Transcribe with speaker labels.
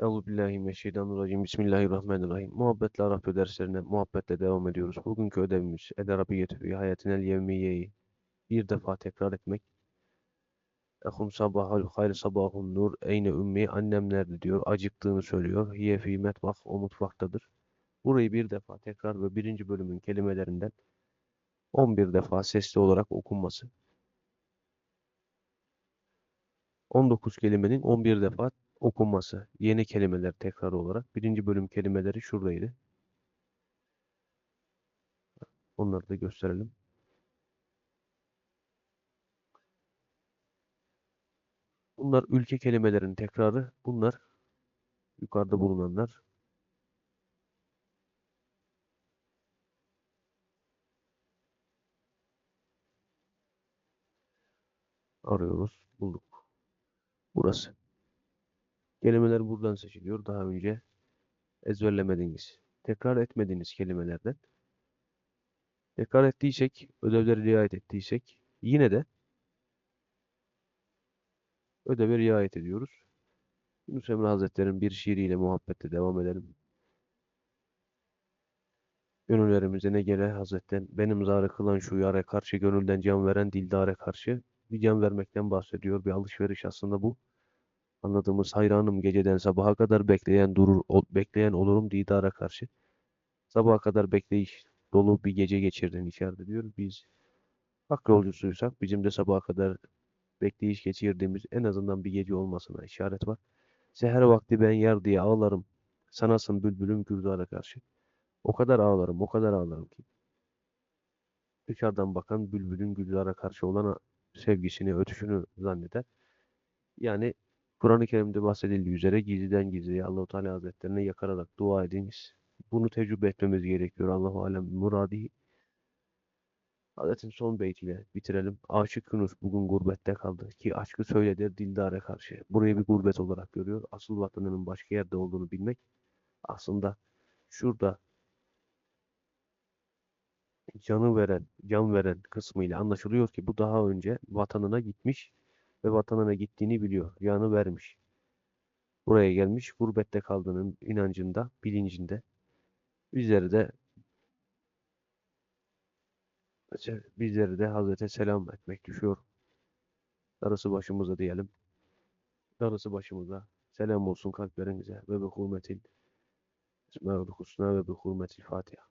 Speaker 1: Euzubillahimineşşeytanirracim. Bismillahirrahmanirrahim. Muhabbetle Arapça derslerine muhabbetle devam ediyoruz. Bugünkü ödevimiz El Arabiyyetü fi hayatinel yevmiyeyi bir defa tekrar etmek. Ehum sabahal hayr sabahun nur eyne ümmi annem nerede diyor. Acıktığını söylüyor. Hiye fi metbah o mutfaktadır. Burayı bir defa tekrar ve birinci bölümün kelimelerinden 11 defa sesli olarak okunması. 19 kelimenin 11 defa okunması. Yeni kelimeler tekrar olarak. Birinci bölüm kelimeleri şuradaydı. Onları da gösterelim. Bunlar ülke kelimelerin tekrarı. Bunlar yukarıda bulunanlar. Arıyoruz. Bulduk. Burası. Kelimeler buradan seçiliyor. Daha önce ezberlemediğiniz, tekrar etmediğiniz kelimelerden. Tekrar ettiysek, ödevleri riayet ettiysek yine de ödeve riayet ediyoruz. Yunus Emre Hazretleri'nin bir şiiriyle muhabbette devam edelim. Gönüllerimize ne gele Hazretten, benim zarı kılan şu yare karşı, gönülden can veren dildare karşı bir can vermekten bahsediyor. Bir alışveriş aslında bu. Anladığımız hayranım geceden sabaha kadar bekleyen durur, ol- bekleyen olurum didara karşı. Sabaha kadar bekleyiş dolu bir gece geçirdin içeride diyor. Biz hak yolcusuysak bizim de sabaha kadar bekleyiş geçirdiğimiz en azından bir gece olmasına işaret var. Seher vakti ben yer diye ağlarım. Sanasın bülbülüm gürdara karşı. O kadar ağlarım, o kadar ağlarım ki. Dışarıdan bakan bülbülün güldara karşı olan sevgisini, ötüşünü zanneder. Yani Kur'an-ı Kerim'de bahsedildiği üzere gizliden gizliye Allahu Teala Hazretlerine yakararak dua ediniz. Bunu tecrübe etmemiz gerekiyor. Allahu alem muradi. Hazretin son beytiyle bitirelim. Aşık Yunus bugün gurbette kaldı ki aşkı söyledir dildara karşı. Burayı bir gurbet olarak görüyor. Asıl vatanının başka yerde olduğunu bilmek aslında şurada canı veren, can veren kısmıyla anlaşılıyor ki bu daha önce vatanına gitmiş ve vatanına gittiğini biliyor. Canı vermiş. Buraya gelmiş, gurbette kaldığının inancında, bilincinde. Bizleri de bizleri de Hazrete selam etmek düşüyor. Darısı başımıza diyelim. Darısı başımıza. Selam olsun kalplerinize ve bi hurmetil Esmaül ve bi hurmetil Fatiha.